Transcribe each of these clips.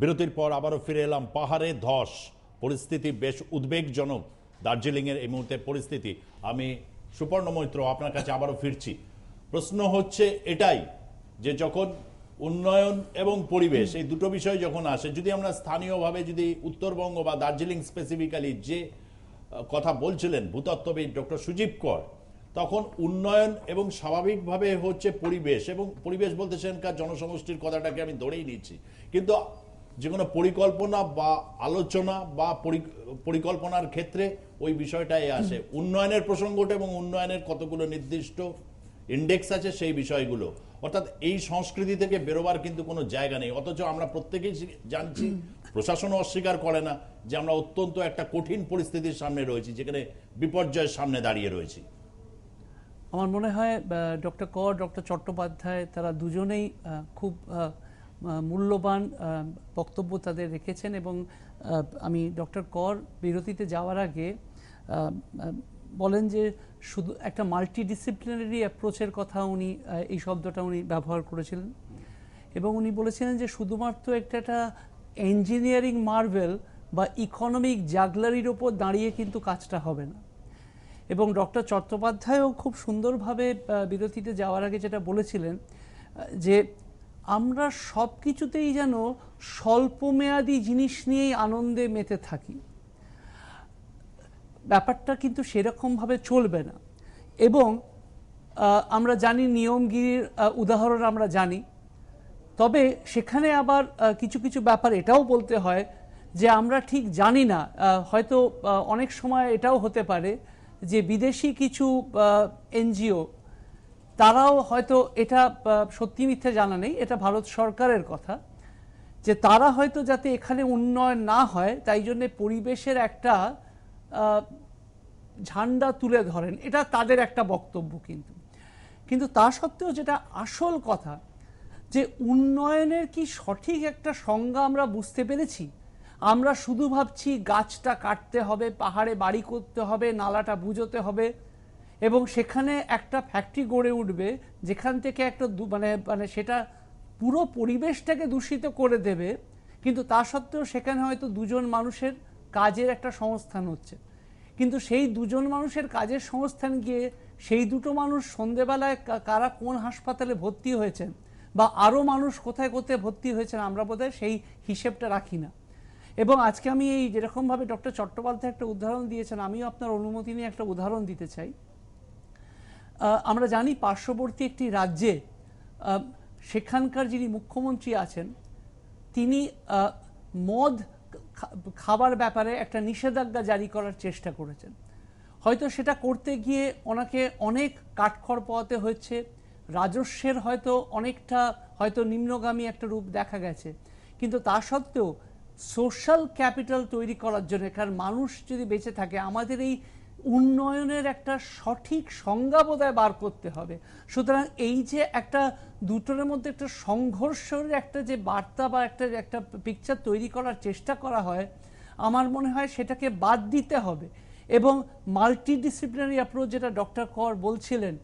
বিরতির পর আবারও ফিরে এলাম পাহাড়ে ধস। পরিস্থিতি বেশ উদ্বেগজনক। দার্জিলিংয়ের এই মুহূর্তে পরিস্থিতি। আমি সুপর্ণ মৈত্র, আপনার কাছে আবারও ফিরছি। প্রশ্ন হচ্ছে এটাই যে যখন উন্নয়ন এবং পরিবেশ এই দুটো বিষয় যখন আসে, যদি আমরা স্থানীয়ভাবে যদি উত্তরবঙ্গ বা দার্জিলিং স্পেসিফিক্যালি যে কথা বলছিলেন ভূতত্ত্ববিদ ডক্টর সুজীব কর, তখন উন্নয়ন এবং স্বাভাবিকভাবে হচ্ছে পরিবেশ এবং পরিবেশ বলতে সেখানকার জনসমষ্টির কথাটাকে আমি ধরেই নিচ্ছি। কিন্তু যে কোনো পরিকল্পনা বা আলোচনা বা পরিকল্পনার ক্ষেত্রে ওই বিষয়টাই আসে। উন্নয়নের প্রসঙ্গটা এবং উন্নয়নের কতগুলো নির্দিষ্ট ইন্ডেক্স আছে সেই বিষয়গুলো। অর্থাৎ এই সংস্কৃতি থেকে বেরোবার কিন্তু কোনো জায়গা নেই। অথচ আমরা প্রত্যেকেই জানছি প্রশাসনও অস্বীকার করে না যে আমরা অত্যন্ত একটা কঠিন পরিস্থিতির সামনে রয়েছি, যেখানে বিপর্যয়ের সামনে দাঁড়িয়ে রয়েছি। আমার মনে হয় ডক্টর কর, ডক্টর চট্টোপাধ্যায় তারা দুজনেই খুব মূল্যবান বক্তব্য তাদের রেখেছেন এবং আমি ডক্টর কর বিরতিতে যাওয়ার আগে বলেন যে শুধু একটা মাল্টি ডিসিপ্লিনারি অ্যাপ্রোচের কথা উনি এই শব্দটা উনি ব্যবহার করেছিলেন। এবং উনি বলেছিলেন যে শুধুমাত্র একটা একটা ইঞ্জিনিয়ারিং মার্ভেল বা ইকোনমিক জাগলারির ওপর দাঁড়িয়ে কিন্তু কাজটা হবে না। এবং ডক্টর চট্টোপাধ্যায়ও খুব সুন্দরভাবে বিরতিতে যাওয়ার আগে যেটা বলেছিলেন যে আমরা সব কিছুতেই যেন স্বল্পমেয়াদী জিনিস নিয়েই আনন্দে মেতে থাকি। ব্যাপারটা কিন্তু সেরকমভাবে চলবে না। এবং আমরা জানি নিয়মগিরির উদাহরণ আমরা জানি। তবে সেখানে আবার কিছু কিছু ব্যাপার এটাও বলতে হয় যে আমরা ঠিক জানি না। হয়তো অনেক সময় এটাও হতে পারে যে বিদেশি কিছু এনজিও তারাও হয়তো এটা সত্যি মিথ্যে জানা নেই, এটা ভারত সরকারের কথা, যে তারা হয়তো যাতে এখানে উন্নয়ন না হয়, তাই জন্য পরিবেশের একটা ঝান্ডা তুলে ধরেন, এটা তাদের একটা বক্তব্য কিন্তু। কিন্তু তা সত্ত্বেও যেটা আসল কথা, যে উন্নয়নের কি সঠিক একটা সংজ্ঞা আমরা বুঝতে পেরেছি? আমরা শুধু ভাবছি গাছটা কাটতে হবে, পাহাড়ে বাড়ি করতে হবে, নালাটা বুঝোতে হবে এবং সেখানে একটা ফ্যাক্টরি গড়ে উঠবে, যেখান থেকে একটা মানে মানে সেটা পুরো পরিবেশটাকে দূষিত করে দেবে, কিন্তু তা সত্ত্বেও সেখানে হয়তো দুজন মানুষের কাজের একটা সংস্থান হচ্ছে। কিন্তু সেই দুজন মানুষের কাজের সংস্থান গিয়ে সেই দুটো মানুষ সন্ধেবেলায় কারা কোন হাসপাতালে ভর্তি হয়েছেন বা আরও মানুষ কোথায় কোথায় ভর্তি হয়েছেন আমরা বোধহয় সেই হিসেবটা রাখি না। এবং আজকে আমি এই যেরকমভাবে ডক্টর চট্টোপাধ্যায় একটা উদাহরণ দিয়েছেন, আমিও আপনার অনুমতি নিয়ে একটা উদাহরণ দিতে চাই। আমরা জানি পার্শ্ববর্তী একটি রাজ্যে সেখানকার যিনি মুখ্যমন্ত্রী আছেন, তিনি মদ খাবার ব্যাপারে একটা নিষেধাজ্ঞা জারি করার চেষ্টা করেছেন। হয়তো সেটা করতে গিয়ে ওনাকে অনেক কাঠখড় পোয়াতে হয়েছে, রাজস্বের হয়তো অনেকটা, হয়তো নিম্নগামী একটা রূপ দেখা গেছে। কিন্তু তা সত্ত্বেও সোশ্যাল ক্যাপিটাল তৈরি করার জন্য, কারণ মানুষ যদি বেঁচে থাকে, আমাদের এই উন্নয়নের একটা সঠিক সংজ্ঞা বোধহয় বার করতে হবে। সুতরাং এই যে একটা দুটোর মধ্যে একটা সংঘর্ষের একটা যে বার্তা বা একটা একটা পিকচার তৈরি করার চেষ্টা করা হয়, আমার মনে হয় সেটাকে বাদ দিতে হবে। এবং মাল্টি ডিসিপ্লিনারি অ্যাপ্রোচ যেটা ডক্টর কর বলছিলেন,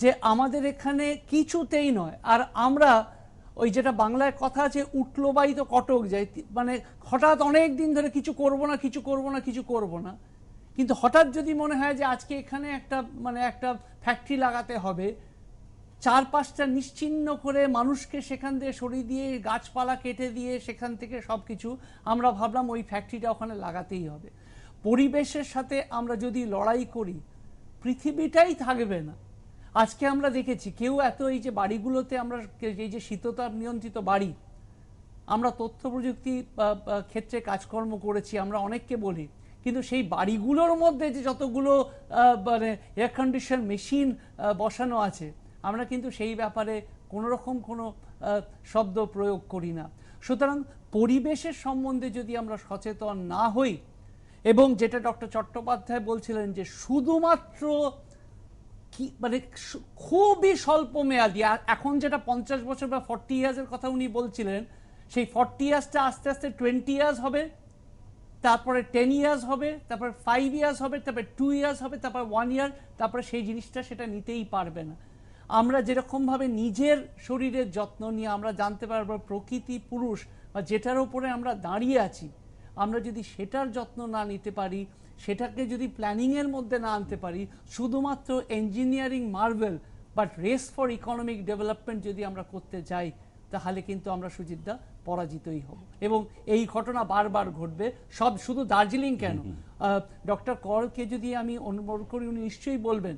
যে আমাদের এখানে কিছুতেই নয়। আর আমরা ওই যেটা বাংলায় কথা আছে উঠল বাই তো কটক যায় মানে হঠাৎ অনেক দিন ধরে কিছু করব না, কিছু করব না, কিছু করব না। কিন্তু হঠাৎ যদি মনে হয় যে আজকে এখানে একটা মানে একটা ফ্যাক্টরি লাগাতে হবে চার পাঁচটা নিশ্চিহ্ন করে মানুষকে সেখান থেকে সরিয়ে দিয়ে গাছপালা কেটে দিয়ে সেখান থেকে সব কিছু আমরা ভাবলাম ওই ফ্যাক্টরিটা ওখানে লাগাতেই হবে। পরিবেশের সাথে আমরা যদি লড়াই করি, পৃথিবীটাই থাকবে না। আজকে আমরা দেখেছি, কেউ এত এই যে বাড়িগুলোতে আমরা, এই যে শীততাপ নিয়ন্ত্রিত বাড়ি, আমরা তথ্য প্রযুক্তি ক্ষেত্রে কাজকর্ম করেছি, আমরা অনেককে বলি। কিন্তু সেই বাড়িগুলোর মধ্যে যে যতগুলো মানে এয়ার কন্ডিশন মেশিন বসানো আছে, আমরা কিন্তু সেই ব্যাপারে কোনো রকম কোনো শব্দ প্রয়োগ করি না। সুতরাং পরিবেশের সম্বন্ধে যদি আমরা সচেতন না হই, এবং যেটা ডক্টর চট্টোপাধ্যায় বলছিলেন যে শুধুমাত্র কি মানে খুবই স্বল্প মেয়াদি এখন যেটা পঞ্চাশ বছর বা ফর্টি ইয়ার্সের কথা উনি বলছিলেন, সেই ফর্টি ইয়ার্সটা আস্তে আস্তে টোয়েন্টি ইয়ার্স হবে। তারপরে টেন ইয়ার্স হবে, তারপরে ফাইভ ইয়ার্স হবে, তারপরে টু ইয়ার্স হবে, তারপর ওয়ান ইয়ার তারপরে সেই জিনিসটা সেটা নিতেই পারবে না। আমরা যেরকমভাবে নিজের শরীরের যত্ন নিয়ে আমরা জানতে পারব প্রকৃতি পুরুষ বা যেটার উপরে আমরা দাঁড়িয়ে আছি, আমরা যদি সেটার যত্ন না নিতে পারি, সেটাকে যদি প্ল্যানিংয়ের মধ্যে না আনতে পারি, শুধুমাত্র engineering marvel but race for economic development যদি আমরা করতে যাই, তাহলে কিন্তু আমরা সুজিতদা পরাজিতই হব। এবং এই ঘটনা বারবার ঘটবে। সব শুধু দার্জিলিং কেন? ডক্টর করকে যদি আমি অনুমোদন করি উনি নিশ্চয়ই বলবেন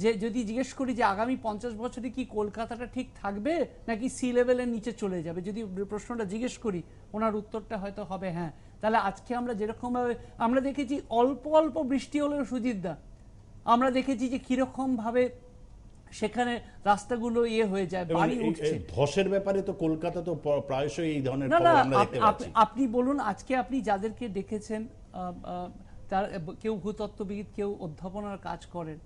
যে যদি জিজ্ঞেস করি যে আগামী পঞ্চাশ বছরে কি কলকাতাটা ঠিক থাকবে নাকি সি লেভেলের নিচে চলে যাবে? যদি প্রশ্নটা জিজ্ঞেস করি ওনার উত্তরটা হয়তো হবে হ্যাঁ। তাহলে আজকে আমরা যেরকমভাবে আমরা দেখেছি অল্প অল্প বৃষ্টি হলেও সুজিতদা আমরা দেখেছি যে কীরকম ভাবে সেখানে রাস্তাগুলো ইয়ে হয়ে যায় বাড়ি উঠছে। ধসের ব্যাপারে তো কলকাতা তো প্রায়শই এই ধরনের খবর আমরা দেখতে পাচ্ছি। আপনি বলুন আজকে আপনি যাদেরকে আহ, তার কেউ ভূতত্ত্ববিদ কেউ অধ্যাপনার কাজ করেন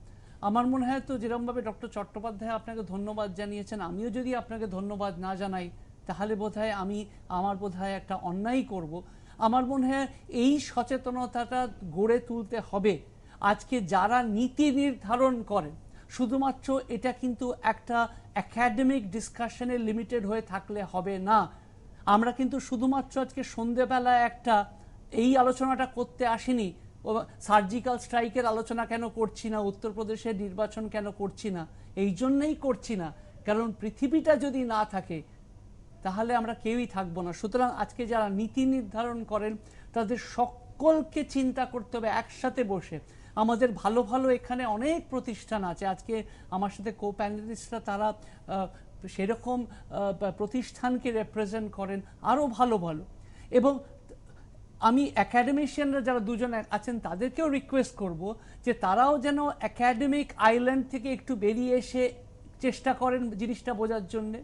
আমার মনে হয় তো যেরকমভাবে ডক্টর চট্টোপাধ্যায় আপনাকে ধন্যবাদ জানিয়েছেন আমিও যদি আপনাকে ধন্যবাদ না জানাই তাহলে বোধহয় আমি আমার বোধহয় একটা অন্যায় করব। আমার মনে হয় এই সচেতনতাটা গড়ে তুলতে হবে। আজকে যারা নীতি নির্ধারণ করেন শুধুমাত্র এটা কিন্তু একটা একাডেমিক ডিসকাশনে লিমিটেড হয়ে থাকলে হবে না। আমরা কিন্তু শুধুমাত্র আজকে সন্ধেবেলা একটা এই আলোচনাটা করতে আসিনি। সার্জিক্যাল স্ট্রাইকের আলোচনা কেন করছি না? উত্তরপ্রদেশের নির্বাচন কেন করছি না? এই জন্যই করছি না। কারণ পৃথিবীটা যদি না থাকে, তাহলে আমরা কেউই থাকব না। সুতরাং আজকে যারা নীতি নির্ধারণ করেন, তাদের সকলকে চিন্তা করতে হবে, একসাথে বসে। আমাদের ভালো ভালো এখানে অনেক প্রতিষ্ঠান আছে। আজকে আমার সাথে কো প্যানেলিস্টরা তারা সেরকম প্রতিষ্ঠানকে রেপ্রেজেন্ট করেন আরও ভালো ভালো। এবং আমি অ্যাকাডেমিশিয়ানরা যারা দুজন আছেন তাদেরকেও রিকোয়েস্ট করব যে তারাও যেন অ্যাকাডেমিক আইল্যান্ড থেকে একটু বেরিয়ে এসে চেষ্টা করেন জিনিসটা বোঝার জন্যে।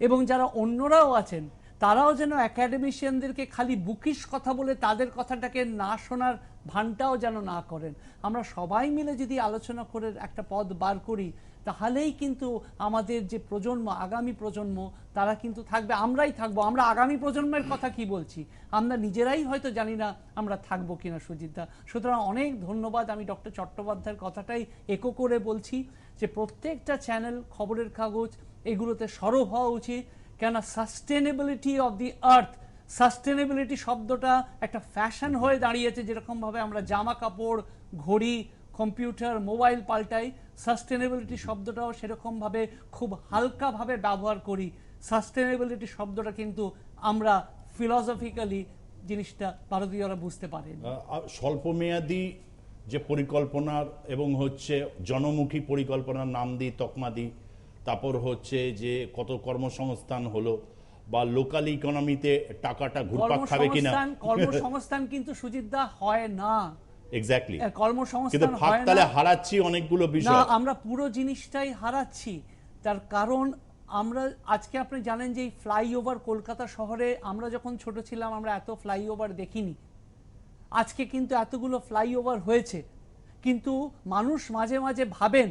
এবং যারা অন্যরাও আছেন তারাও যেন একাডেমিশিয়ানদেরকে খালি বুকিশ কথা বলে তাদের কথাটাকে না শোনার ভানটাও যেন না করেন। আমরা সবাই মিলে যদি আলোচনা করে একটা পদ বার করি, তাহলেই কিন্তু আমাদের যে প্রজন্ম, আগামী প্রজন্ম, তারা কিন্তু থাকবে। আমরাই থাকব। আমরা আগামী প্রজন্মের কথা কি বলছি? আমরা নিজেরাই হয়তো জানি না আমরা থাকব কিনা সুজিতদা সুতরাং অনেক ধন্যবাদ। আমি ডক্টর চট্টোপাধ্যায়ের কথাটাই একো করে বলছি যে প্রত্যেকটা চ্যানেল, খবরের কাগজ, এগুলোতে সরব হওয়া উচিত। কেন sustainability of the earth sustainability শব্দটা একটা ফ্যাশন হয়ে দাঁড়িয়েছে যেরকমভাবে আমরা জামা কাপড় ঘড়ি কম্পিউটার মোবাইল পাল্টাই সাস্টেনেবিলিটি শব্দটাও সেরকমভাবে খুব হালকাভাবে ব্যবহার করি। সাস্টেনেবিলিটি শব্দটা কিন্তু আমরা ফিলসফিক্যালি জিনিসটা ভারতীয়রা বুঝতে আহ, স্বল্পমেয়াদী যে পরিকল্পনার এবং হচ্ছে জনমুখী পরিকল্পনার নাম দিই তকমা দিই তারপর হচ্ছে যে কত কর্মসংস্থান হলো বা লোকাল ইকোনমিতে টাকাটা ঘুরপাক খাবে কিনা। কর্মসংস্থান কিন্তু সুজিতদা হয় না। এক্স্যাক্টলি কর্মসংস্থান হয় না। হারাচ্ছি অনেকগুলো বিষয়। না আমরা পুরো জিনিসটাই হারাচ্ছি। তার কারণ আমরা আজকে আপনি জানেন যে ফ্লাইওভার কলকাতা শহরে আমরা যখন ছোট ছিলাম আমরা এত ফ্লাইওভার দেখিনি। আজকে কিন্তু এতগুলো ফ্লাইওভার হয়েছে। কিন্তু মানুষ মাঝে মাঝে ভাবেন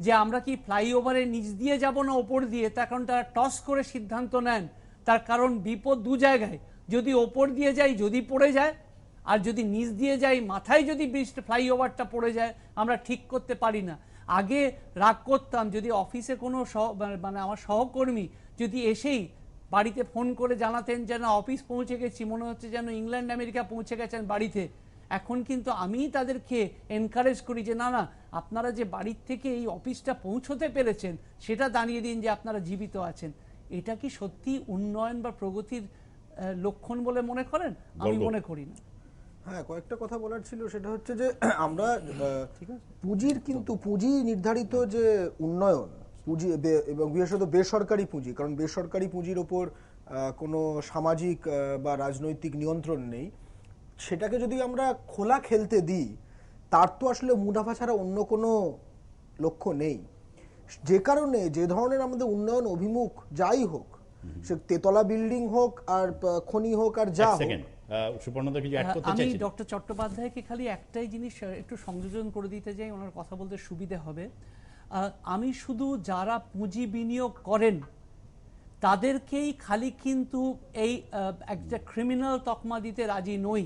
যে আমরা কি ফ্লাইওভারের নিচ দিয়ে যাব না ওপর দিয়ে? তার কারণ তারা টস করে সিদ্ধান্ত নেন। তার কারণ বিপদ দু জায়গায়। যদি ওপর দিয়ে যাই, যদি পড়ে যায়, আর যদি নিচ দিয়ে যাই, মাথায় যদি বৃষ্টি ফ্লাইওভারটা পড়ে যায়, আমরা ঠিক করতে পারি না। আগে রাগ করতাম, যদি অফিসে কোনো সহ- মানে আমার সহকর্মী যদি এসেই বাড়িতে ফোন করে জানাতেন যে না, অফিস পৌঁছে গেছি, মনে হচ্ছে যেন ইংল্যান্ড, আমেরিকা পৌঁছে গেছেন বাড়িতে। এখন কিন্তু আমি তাদেরকে এনকারেজ করি যে না না আপনারা যে বাড়ির থেকে এই অফিসটা পৌঁছতে পেরেছেন সেটা দাঁড়িয়ে দিন যে আপনারা জীবিত আছেন। এটা কি সত্যি উন্নয়ন বা প্রগতির লক্ষণ বলে মনে করেন? আমি মনে করি না। হ্যাঁ কয়েকটা কথা বলার ছিল সেটা হচ্ছে যে আমরা পুঁজির কিন্তু পুঁজি নির্ধারিত যে উন্নয়ন পুঁজি এবং বিশেষত বেসরকারি পুঁজি কারণ বেসরকারি পুঁজির ওপর কোনো সামাজিক বা রাজনৈতিক নিয়ন্ত্রণ নেই। সেটাকে যদি আমরা খোলা খেলতে দিই তার তো আসলে মুনাফা ছাড়া অন্য কোনো লক্ষ্য নেই। যে কারণে যে ধরনের আমাদের উন্নয়ন অভিমুখ যাই হোক সে তেতলা বিল্ডিং হোক আর খনি হোক আর যা হোক। করতে আমি ডক্টর চট্টোপাধ্যায়কে খালি একটাই জিনিস একটু সংযোজন করে দিতে যাই ওনার কথা বলতে সুবিধে হবে। আমি শুধু যারা পুঁজি বিনিয়োগ করেন তাদেরকেই খালি কিন্তু এই একটা ক্রিমিনাল তকমা দিতে রাজি নই।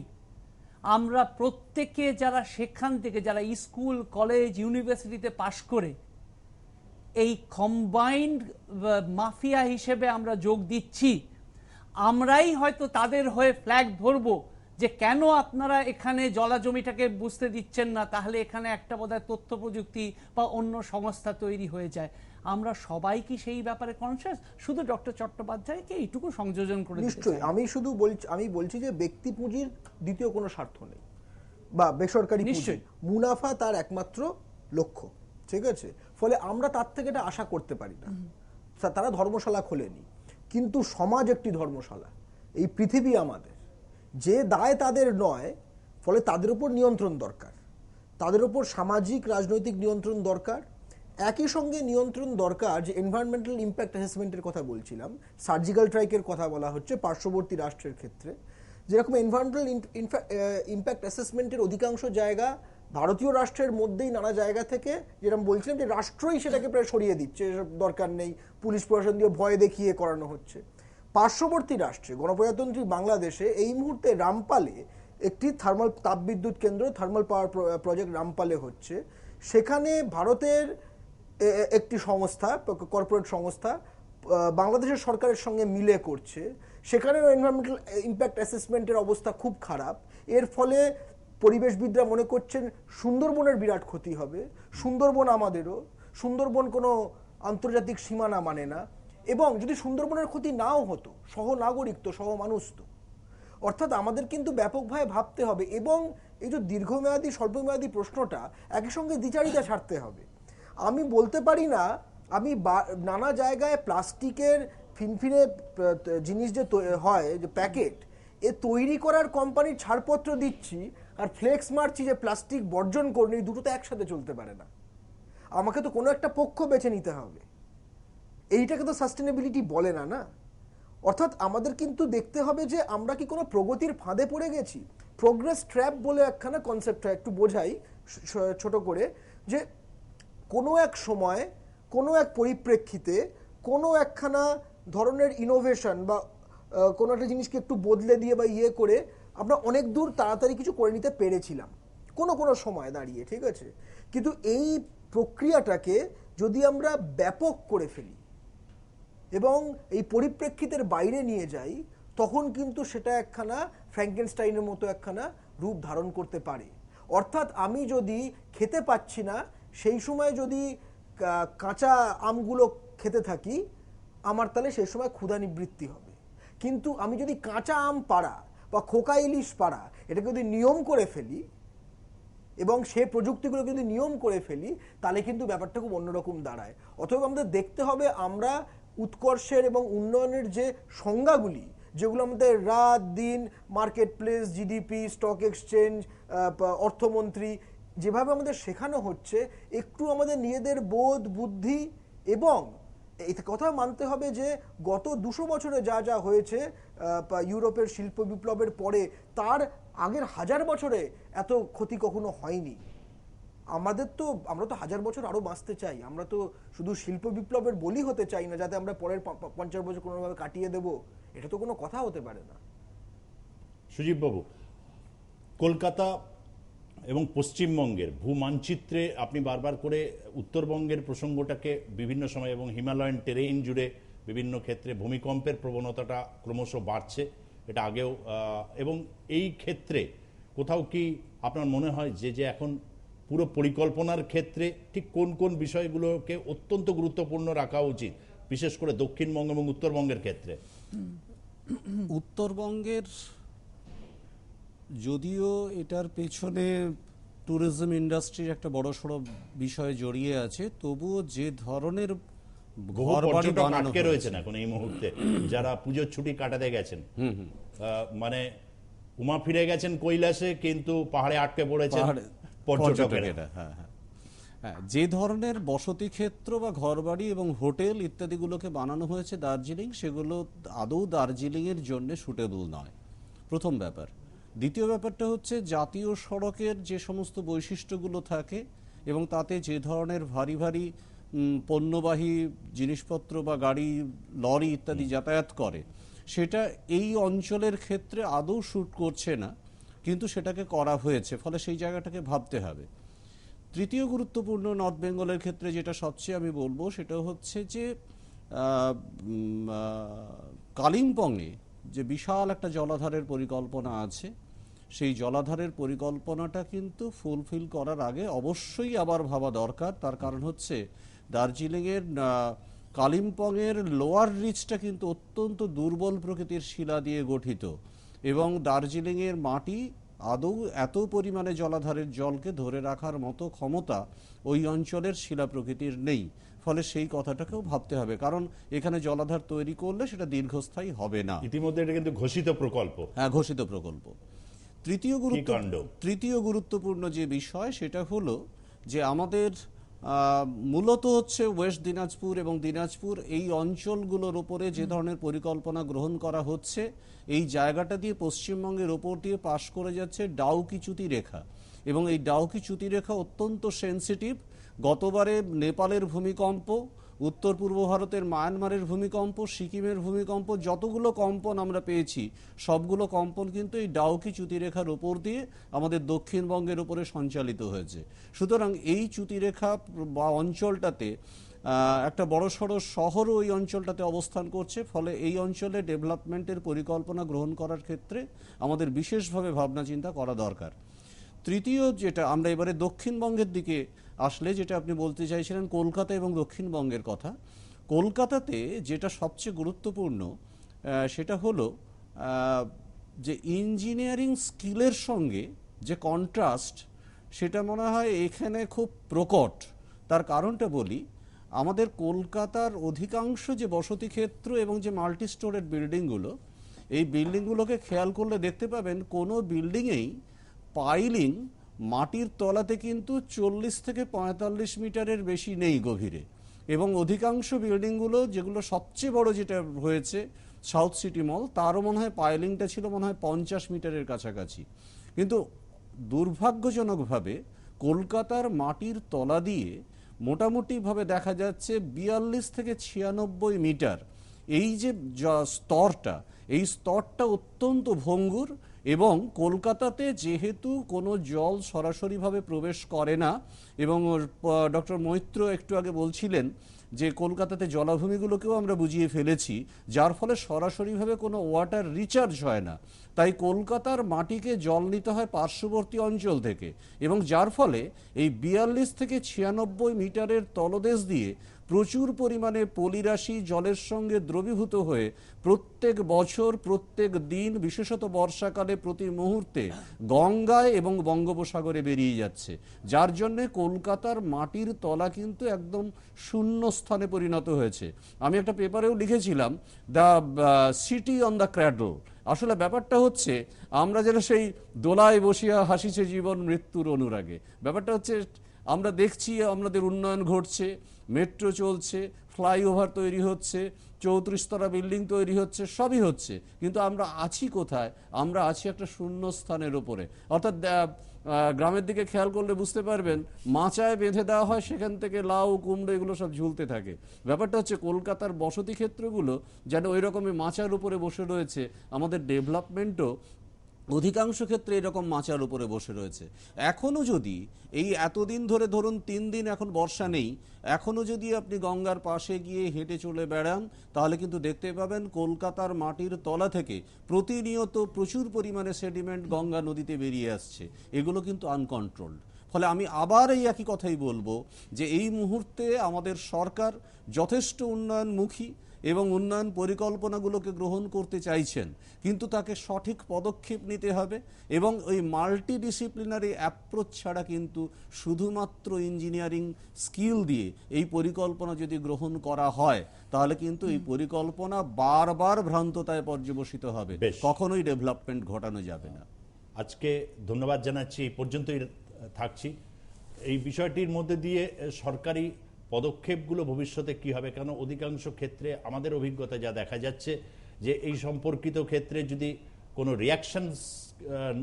আমরা প্রত্যেকে যারা সেখান থেকে, যারা স্কুল, কলেজ, ইউনিভার্সিটিতে পাশ করে, এই কম্বাইন্ড মাফিয়া হিসেবে আমরা যোগ দিচ্ছি। আমরাই হয়তো তাদের হয়ে ফ্ল্যাগ ধরবো যে কেন আপনারা এখানে জলা জমিটাকে বুঝতে দিচ্ছেন না, তাহলে এখানে একটা বোধহয় তথ্য প্রযুক্তি বা অন্য সংস্থা তৈরি হয়ে যায়। আমরা সবাই কি সেই ব্যাপারে কনসিয়াস শুধু ডক্টর চট্টোপাধ্যায়কে এইটুকু সংযোজন করে নিশ্চয়ই। আমি শুধু বলছি আমি বলছি যে ব্যক্তি পুঁজির দ্বিতীয় কোনো স্বার্থ নেই। বা বেসরকারি নিশ্চয়ই। মুনাফা তার একমাত্র লক্ষ্য ঠিক আছে? ফলে আমরা তার থেকে এটা আশা করতে পারি না। তারা ধর্মশালা খোলেনি। কিন্তু সমাজ একটি ধর্মশালা। এই পৃথিবী আমাদের। যে দায় তাদের নয় ফলে তাদের উপর নিয়ন্ত্রণ দরকার। তাদের উপর সামাজিক রাজনৈতিক নিয়ন্ত্রণ দরকার। একই সঙ্গে নিয়ন্ত্রণ দরকার যে এনভায়রনমেন্টাল ইম্প্যাক্ট অ্যাসেসমেন্টের কথা বলছিলাম সার্জিক্যাল ট্রাইকের কথা বলা হচ্ছে পার্শ্ববর্তী রাষ্ট্রের ক্ষেত্রে। যেরকম এনভায়রনমেন্টাল ইম্প্যাক্ট অ্যাসেসমেন্টের অধিকাংশ জায়গা ভারতীয় রাষ্ট্রের মধ্যেই নানা জায়গা থেকে যেরকম বলছিলাম যে রাষ্ট্রই সেটাকে প্রায় সরিয়ে দিচ্ছে, এসব দরকার নেই, পুলিশ প্রশাসন দিয়ে ভয় দেখিয়ে করানো হচ্ছে। পার্শ্ববর্তী রাষ্ট্রে, গণপ্রজাতন্ত্রী বাংলাদেশে এই মুহূর্তে রামপালে একটি থার্মাল তাপবিদ্যুৎ কেন্দ্র থার্মাল পাওয়ার প্রজেক্ট রামপালে হচ্ছে। সেখানে ভারতের একটি সংস্থা কর্পোরেট সংস্থা বাংলাদেশের সরকারের সঙ্গে মিলে করছে। সেখানেও এনভায়রনমেন্টাল ইম্প্যাক্ট অ্যাসেসমেন্টের অবস্থা খুব খারাপ। এর ফলে পরিবেশবিদরা মনে করছেন সুন্দরবনের বিরাট ক্ষতি হবে। সুন্দরবন আমাদেরও। সুন্দরবন কোনো আন্তর্জাতিক সীমানা মানে না। এবং যদি সুন্দরবনের ক্ষতি নাও হতো সহ নাগরিক তো সহ মানুষ তো। অর্থাৎ আমাদের কিন্তু ব্যাপকভাবে ভাবতে হবে এবং এই যে দীর্ঘমেয়াদী, স্বল্পমেয়াদী প্রশ্নটা একই সঙ্গে দ্বিচারিতা ছাড়তে হবে। আমি বলতে পারি না, আমি নানা জায়গায় প্লাস্টিকের ফিনফিনে জিনিস যে হয়, যে প্যাকেট, এ তৈরি করার কোম্পানির ছাড়পত্র দিচ্ছি আর ফ্লেক্স মারছি যে প্লাস্টিক বর্জন করুন, এই দুটো তো একসাথে চলতে পারে না। আমাকে তো কোনো একটা পক্ষ বেছে নিতে হবে। এইটাকে তো সাস্টেনেবিলিটি বলে না না? অর্থাৎ আমাদের কিন্তু দেখতে হবে যে আমরা কি কোনো প্রগতির ফাঁদে পড়ে গেছি? প্রোগ্রেস ট্র্যাপ বলে একখানা কনসেপ্ট একটু বোঝাই ছোট করে, যে কোনো এক সময়, কোনো এক পরিপ্রেক্ষিতে, কোনো একখানা ধরনের ইনোভেশন বা কোনো একটা জিনিসকে একটু বদলে দিয়ে বা ইয়ে করে আমরা অনেক দূর তাড়াতাড়ি কিছু করে নিতে পেরেছিলাম। কোনো কোনো সময় দাঁড়িয়ে, ঠিক আছে? কিন্তু এই প্রক্রিয়াটাকে যদি আমরা ব্যাপক করে ফেলি এবং এই পরিপ্রেক্ষিতের বাইরে নিয়ে যাই, তখন কিন্তু সেটা একখানা ফ্র্যাঙ্কেনস্টাইনের মতো একখানা রূপ ধারণ করতে পারে। অর্থাৎ আমি যদি খেতে পাচ্ছি না সেই সময় যদি কাঁচা আমগুলো খেতে থাকি, আমার তাহলে সেই সময় ক্ষুধা নিবৃত্তি হবে। কিন্তু আমি যদি কাঁচা আম পাড়া বা খোকা ইলিশ পাড়া এটাকে যদি নিয়ম করে ফেলি এবং সে প্রযুক্তিগুলো যদি নিয়ম করে ফেলি, তাহলে কিন্তু ব্যাপারটা খুব অন্যরকম দাঁড়ায়। অথবা আমাদের দেখতে হবে আমরা উৎকর্ষের এবং উন্নয়নের যে সংজ্ঞাগুলি, যেগুলো আমাদের রাত, দিন market place GDP stock exchange অর্থমন্ত্রী যেভাবে আমাদের শেখানো হচ্ছে, একটু আমাদের নিজেদের বোধ, বুদ্ধি এবং এই কথা মানতে হবে যে গত দুশো বছরে যা যা হয়েছে ইউরোপের শিল্প বিপ্লবের পরে তার আগের হাজার বছরে এত ক্ষতি কখনো হয়নি। আমাদের তো, আমরা তো হাজার বছর আরও বাঁচতে চাই। আমরা তো শুধু শিল্প বিপ্লবের বলি হতে চাই না, যাতে আমরা পরের পঞ্চাশ বছর কোনোভাবে কাটিয়ে দেব। এটা তো কোনো কথা হতে পারে না। সুজীব বাবু কলকাতা এবং পশ্চিমবঙ্গের ভূমানচিত্রে আপনি বারবার করে উত্তরবঙ্গের প্রসঙ্গটাকে বিভিন্ন সময় এবং হিমালয়ান টেরেইন জুড়ে বিভিন্ন ক্ষেত্রে ভূমিকম্পের প্রবণতাটা ক্রমশ বাড়ছে, এটা আগেও এবং এই ক্ষেত্রে কোথাও কি আপনার মনে হয় যে যে এখন পুরো পরিকল্পনার ক্ষেত্রে ঠিক কোন কোন বিষয়গুলোকে অত্যন্ত গুরুত্বপূর্ণ রাখা উচিত, বিশেষ করে দক্ষিণবঙ্গ এবং উত্তরবঙ্গের ক্ষেত্রে? উত্তরবঙ্গের যদিও এটার পেছনে ট্যুরিজম ইন্ডাস্ট্রির একটা বড় সড়ো বিষয় জড়িয়ে আছে তবুও যে ধরনের ঘর বাড়ি বানানো রয়েছেন এখন এই মুহূর্তে। যারা পুজোর ছুটি কাটাতে গেছেন। মানে উমা ফিরে গেছেন কৈলাসে কিন্তু পাহাড়ে আটকে পড়েছে পর্যটকেরা, হ্যাঁ হ্যাঁ। হ্যাঁ যে ধরনের বসতি ক্ষেত্র বা ঘরবাড়ি এবং হোটেল ইত্যাদিগুলোকে বানানো হয়েছে দার্জিলিং সেগুলো আদৌ দার্জিলিংয়ের জন্য সুটেবল নয়। প্রথম ব্যাপার। দ্বিতীয় ব্যাপারটা হচ্ছে জাতীয় সড়কের যে সমস্ত বৈশিষ্ট্যগুলো থাকে এবং তাতে যে ধরনের ভারী ভারী পণ্যবাহী জিনিসপত্র বা গাড়ি লরি ইত্যাদি যাতায়াত করে সেটা এই অঞ্চলের ক্ষেত্রে আদৌ শ্যুট করছে না কিন্তু সেটাকে করা হয়েছে ফলে সেই জায়গাটাকে ভাবতে হবে। তৃতীয় গুরুত্বপূর্ণ নর্থ বেঙ্গলের ক্ষেত্রে যেটা সবচেয়ে আমি বলব সেটা হচ্ছে যে কালিম্পংয়ে যে বিশাল একটা জলাধারের পরিকল্পনা আছে সেই জলাধারের পরিকল্পনাটা কিন্তু ফুলফিল করার আগে অবশ্যই আবার ভাবা দরকার। তার কারণ হচ্ছে দার্জিলিংয়ের কালিম্পংয়ের লোয়ার রিচটা কিন্তু অত্যন্ত দুর্বল প্রকৃতির শিলা দিয়ে গঠিত এবং দার্জিলিংয়ের মাটি আদৌ এত পরিমাণে জলাধারের জলকে ধরে রাখার মতো ক্ষমতা ওই অঞ্চলের শিলা প্রকৃতির নেই। ফলে সেই কথাটাকেও ভাবতে হবে। কারণ এখানে জলাধার তৈরি করলে সেটা দীর্ঘস্থায়ী হবে না। ইতিমধ্যে এটা কিন্তু ঘোষিত প্রকল্প। হ্যাঁ ঘোষিত প্রকল্প। তৃতীয় গুরুত্ব তৃতীয় গুরুত্বপূর্ণ যে বিষয় সেটা হলো যে আমাদের মূলত হচ্ছে ওয়েস্ট দিনাজপুর এবং দিনাজপুর এই অঞ্চলগুলোর ওপরে যে ধরনের পরিকল্পনা গ্রহণ করা হচ্ছে এই জায়গাটা দিয়ে পশ্চিমবঙ্গের ওপর দিয়ে পাশ করে যাচ্ছে ডাউকি চ্যুতি রেখা এবং এই ডাউকি চ্যুতি রেখা অত্যন্ত সেনসিটিভ গতবারে নেপালের ভূমিকম্প উত্তর পূর্ব ভারতের মায়ানমারের ভূমিকম্প, সিকিমের ভূমিকম্প, যতগুলো কম্পন আমরা পেয়েছি, সবগুলো কম্পন কিন্তু এই ডাউকি চ্যুতিরেখার উপর দিয়ে আমাদের দক্ষিণবঙ্গের উপরে সঞ্চালিত হয়েছে। সুতরাং এই চ্যুতিরেখা বা অঞ্চলটাতে একটা বড় সড়ো শহরও ওই অঞ্চলটাতে অবস্থান করছে, ফলে এই অঞ্চলে ডেভেলপমেন্টের পরিকল্পনা গ্রহণ করার ক্ষেত্রে আমাদের বিশেষভাবে ভাবনা চিন্তা করা দরকার। তৃতীয় যেটা, আমরা এবারে দক্ষিণবঙ্গের দিকে আসলে যেটা আপনি বলতে চাইছিলেন কলকাতা এবং দক্ষিণবঙ্গের কথা, কলকাতাতে যেটা সবচেয়ে গুরুত্বপূর্ণ সেটা হলো যে ইঞ্জিনিয়ারিং স্কিলের সঙ্গে যে কন্ট্রাস্ট সেটা মনে হয় এখানে খুব প্রকট। তার কারণটা বলি, আমাদের কলকাতার অধিকাংশ যে বসতি ক্ষেত্র এবং যে মাল্টি স্টোরেড বিল্ডিংগুলো এই বিল্ডিংগুলোকে খেয়াল করলে দেখতে পাবেন কোনো বিল্ডিংয়েই পাইলিং মাটির তলাতে কিন্তু চল্লিশ থেকে পঁয়তাল্লিশ মিটারের বেশি নেই গভীরে। এবং অধিকাংশ বিল্ডিংগুলো যেগুলো সবচেয়ে বড় যেটা হয়েছে, সাউথ সিটি মল, তারও মনে হয় পাইলিংটা ছিল মনে হয় পঞ্চাশ মিটারের কাছাকাছি। কিন্তু দুর্ভাগ্যজনকভাবে কলকাতার মাটির তলা দিয়ে মোটামুটিভাবে দেখা যাচ্ছে বিয়াল্লিশ থেকে ছিয়ানব্বই মিটার। এই যে স্তরটা, এই স্তরটা অত্যন্ত ভঙ্গুর এবং কলকাতাতে যেহেতু কোনো জল সরাসরিভাবে প্রবেশ করে না, এবং ডক্টর মৈত্র একটু আগে বলছিলেন যে কলকাতাতে জলাভূমিগুলোকেও আমরা বুঝিয়ে ফেলেছি, যার ফলে সরাসরিভাবে কোনো ওয়াটার রিচার্জ হয় না। তাই কলকাতার মাটিকে জল নিতে হয় পার্শ্ববর্তী অঞ্চল থেকে, এবং যার ফলে এই বিয়াল্লিশ থেকে ছিয়ানব্বই মিটারের তলদেশ দিয়ে প্রচুর পরিমাণে পলিরাশি জলের সঙ্গে দ্রবীভূত হয়ে প্রত্যেক বছর, প্রত্যেক দিন, বিশেষত বর্ষাকালে প্রতি মুহূর্তে গঙ্গায় এবং বঙ্গোপসাগরে বেরিয়ে যাচ্ছে। যার জন্য কলকাতার মাটির তলা কিন্তু একদম শূন্য স্থানে পরিণত হয়েছে। আমি একটা পেপারেও লিখেছিলাম, the city on the cradle আসলে ব্যাপারটা হচ্ছে, আমরা যেন সেই দোলায় বসিয়া হাসিছে জীবন মৃত্যুর অনুরাগে। ব্যাপারটা হচ্ছে আমরা দেখছি আমাদের উন্নয়ন ঘটছে মেট্রো চলছে ফ্লাইওভার তৈরি হচ্ছে চৌত্রিশ তলা বিল্ডিং তৈরি হচ্ছে, সবই হচ্ছে। কিন্তু আমরা আছি কোথায়? আমরা আছি একটা শূন্য স্থানের ওপরে অর্থাৎ গ্রামের দিকে খেয়াল করলে বুঝতে পারবেন, মাচায় বেঁধে দেওয়া হয়, সেখান থেকে লাউ, কুমড়ো এগুলো সব ঝুলতে থাকে। ব্যাপারটা হচ্ছে কলকাতার বসতি ক্ষেত্রগুলো যেন ওই রকমই মাচার উপরে বসে রয়েছে, আমাদের ডেভেলপমেন্টও অধিকাংশ ক্ষেত্রে এরকম মাচার উপরে বসে রয়েছে। এখনও যদি এই এতদিন ধরে ধরুন তিন দিন এখন বর্ষা নেই, এখনও যদি আপনি গঙ্গার পাশে গিয়ে হেঁটে চলে বেড়ান, তাহলে কিন্তু দেখতে পাবেন কলকাতার মাটির তলা থেকে প্রতিনিয়ত প্রচুর পরিমাণে সেডিমেন্ট গঙ্গা নদীতে বেরিয়ে আসছে। এগুলো কিন্তু আনকন্ট্রোলড। ফলে আমি আবার এই একই কথাই বলব যে এই মুহূর্তে আমাদের সরকার যথেষ্ট উন্নয়নমুখী এবং উন্নয়ন পরিকল্পনাগুলোকে গ্রহণ করতে চাইছেন। কিন্তু তাকে সঠিক পদক্ষেপ নিতে হবে এবং ওই মাল্টি ডিসিপ্লিনারি অ্যাপ্রোচ ছাড়া কিন্তু শুধুমাত্র ইঞ্জিনিয়ারিং স্কিল দিয়ে এই পরিকল্পনা যদি গ্রহণ করা হয় তাহলে কিন্তু এই পরিকল্পনা বারবার ভ্রান্ততায় পর্যবসিত হবে। কখনোই ডেভেলপমেন্ট ঘটানো যাবে না। আজকে ধন্যবাদ জানাচ্ছি এই পর্যন্তই থাকছি। এই বিষয়টির মধ্যে দিয়ে সরকারি পদক্ষেপগুলো ভবিষ্যতে কি হবে? কেন অধিকাংশ ক্ষেত্রে আমাদের অভিজ্ঞতা যা দেখা যাচ্ছে যে এই সম্পর্কিত ক্ষেত্রে যদি কোনো রিয়াকশন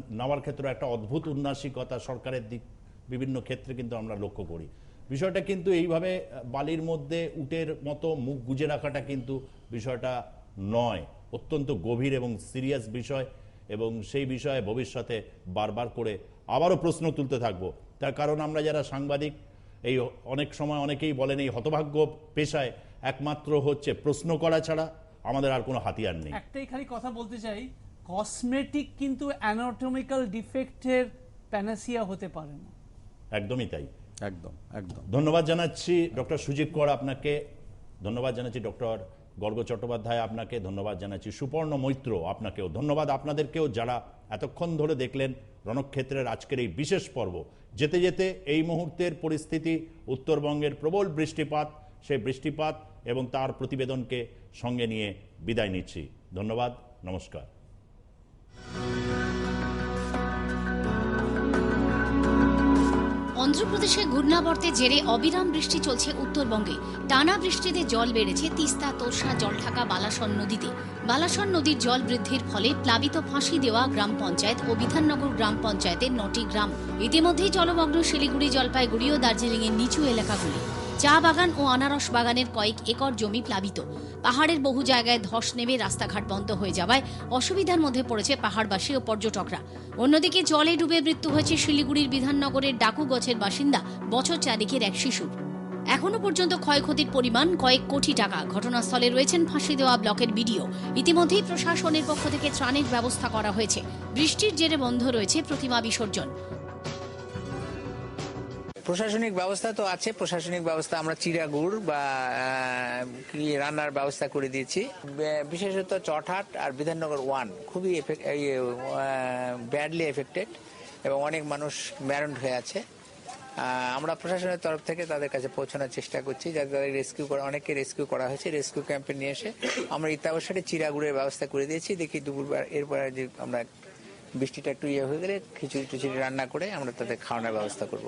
নেওয়ার ক্ষেত্রে একটা অদ্ভুত উন্নাসিকতা সরকারের দিক, বিভিন্ন ক্ষেত্রে কিন্তু আমরা লক্ষ্য করি। বিষয়টা কিন্তু এইভাবে বালির মধ্যে উটের মতো মুখ গুজে রাখাটা কিন্তু বিষয়টা নয়। অত্যন্ত গভীর এবং সিরিয়াস বিষয় এবং সেই বিষয়ে ভবিষ্যতে বারবার করে আবারও প্রশ্ন তুলতে থাকব। তার কারণ আমরা যারা সাংবাদিক এই অনেক সময় অনেকেই বলেন এই হতভাগ্য পেশায় একমাত্র হচ্ছে প্রশ্ন করা ছাড়া আমাদের আর কোনো হাতিয়ার নেই। একটাই খালি কথা বলতে চাই কসমেটিক কিন্তু অ্যানাটমিক্যাল ডিফেক্টের প্যানাসিয়া হতে পারে না। একদমই তাই। একদম একদম। ধন্যবাদ জানাচ্ছি ডক্টর সুজিত কর আপনাকে ধন্যবাদ জানাচ্ছি ডক্টর গর্গ চট্টোপাধ্যায় আপনাকে ধন্যবাদ জানাচ্ছি সুপর্ণ মৈত্র আপনাকেও ধন্যবাদ আপনাদেরকেও যারা এতক্ষণ ধরে দেখলেন রণক্ষেত্রের আজকের এই বিশেষ পর্ব। যেতে যেতে এই মুহূর্তের পরিস্থিতি, উত্তরবঙ্গের প্রবল বৃষ্টিপাত, সেই বৃষ্টিপাত এবং তার প্রতিবেদনকে সঙ্গে নিয়ে বিদায় নিচ্ছি। ধন্যবাদ, নমস্কার। অন্ধ্রপ্রদেশে ঘূর্ণাবর্তের জেরে অবিরাম বৃষ্টি চলছে উত্তরবঙ্গে। টানা বৃষ্টিতে জল বেড়েছে তিস্তা, তোরসা, জলঢাকা, বালাসন নদীতে। বালাসন নদীর জল বৃদ্ধির ফলে প্লাবিত ফাঁসি দেওয়া গ্রাম পঞ্চায়েত ও বিধাননগর গ্রাম পঞ্চায়েতের নটি গ্রাম। ইতিমধ্যেই জলমগ্ন শিলিগুড়ি জলপাইগুড়ি ও দার্জিলিংয়ের নিচু এলাকাগুলি। চা বাগান ও আনারস বাগানের কয়েক একর জমি প্লাবিত। পাহাড়ের বহু জায়গায় ধস নেমে রাস্তাঘাট বন্ধ হয়ে যাওয়ায় অসুবিধার মধ্যে পড়েছে পাহাড়বাসী ও পর্যটকরা। অন্যদিকে জলে ডুবে মৃত্যু হয়েছে শিলিগুড়ির বিধাননগরের ডাকু গছের বাসিন্দা, বছর চারিকের এক শিশুর। এখনও পর্যন্ত ক্ষয়ক্ষতির পরিমাণ কয়েক কোটি টাকা। ঘটনাস্থলে রয়েছেন ফাঁসি দেওয়া ব্লকের বিডিও। ইতিমধ্যেই প্রশাসনের পক্ষ থেকে ত্রাণের ব্যবস্থা করা হয়েছে। বৃষ্টির জেরে বন্ধ রয়েছে প্রতিমা বিসর্জন। প্রশাসনিক ব্যবস্থা তো আছে, প্রশাসনিক ব্যবস্থা আমরা চিড়াগুড় বা কি রান্নার ব্যবস্থা করে দিয়েছি। বিশেষত চটহাট আর বিধাননগর ওয়ান খুবই ব্যাডলি এফেক্টেড এবং অনেক মানুষ ম্যারেন্ট হয়ে আছে। আমরা প্রশাসনের তরফ থেকে তাদের কাছে পৌঁছানোর চেষ্টা করছি যাতে তাদের রেস্কিউ করা অনেকে রেস্কিউ করা হয়েছে রেস্কিউ ক্যাম্পে নিয়ে এসে আমরা ইত্যাবসারে চিড়াগুড়ের ব্যবস্থা করে দিয়েছি। দেখি দুপুর এরপরে যে আমরা বৃষ্টিটা একটু ইয়ে হয়ে গেলে খিচুড়ি টুচুড়ি রান্না করে আমরা তাদের খাওয়ানোর ব্যবস্থা করব।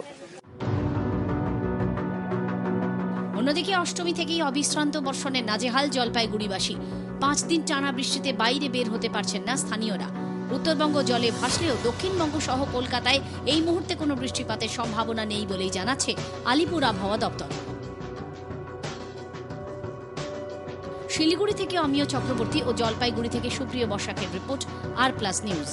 অন্যদিকে অষ্টমী থেকেই অবিশ্রান্ত বর্ষণে নাজেহাল জলপাইগুড়িবাসী। পাঁচ দিন টানা বৃষ্টিতে বাইরে বের হতে পারছেন না স্থানীয়রা। উত্তরবঙ্গ জলে ভাসলেও দক্ষিণবঙ্গ সহ কলকাতায় এই মুহূর্তে কোনো বৃষ্টিপাতের সম্ভাবনা নেই বলেই জানাচ্ছে আলিপুর আবহাওয়া দপ্তর। শিলিগুড়ি থেকে অমিয় চক্রবর্তী ও জলপাইগুড়ি থেকে সুপ্রিয় বসাকের রিপোর্ট, আর প্লাস নিউজ।